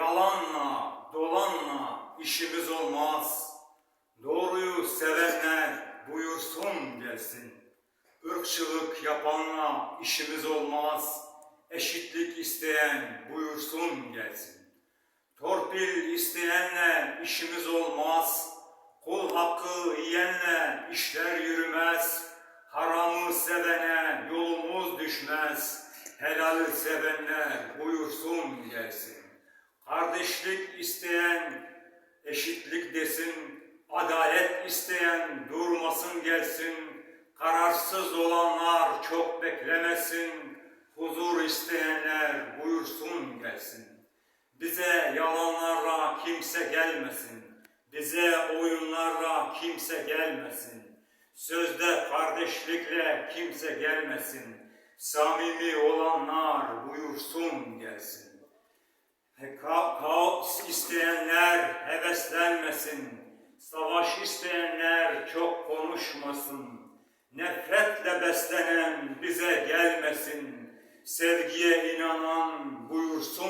Yalanla, dolanla işimiz olmaz. Doğruyu sevenler buyursun gelsin. Irkçılık yapanla işimiz olmaz. Eşitlik isteyen buyursun gelsin. Torpil isteyenle işimiz olmaz. Kul hakkı yiyenle işler yürümez. Haramı sevene yolumuz düşmez. Buyursun gelsin. Kardeşlik isteyen eşitlik desin. Adalet isteyen durmasın gelsin. Kararsız olanlar çok beklemesin. Huzur isteyenler buyursun gelsin. Bize yalanlarla kimse gelmesin. Bize oyunlarla kimse gelmesin. Sözde kardeşlikle kimse gelmesin. Samimi olanlar buyursun gelsin. Kaos isteyenler heveslenmesin. Savaş isteyenler çok konuşmasın. Nefretle beslenen bize gelmesin. Sevgiye inanan buyursun.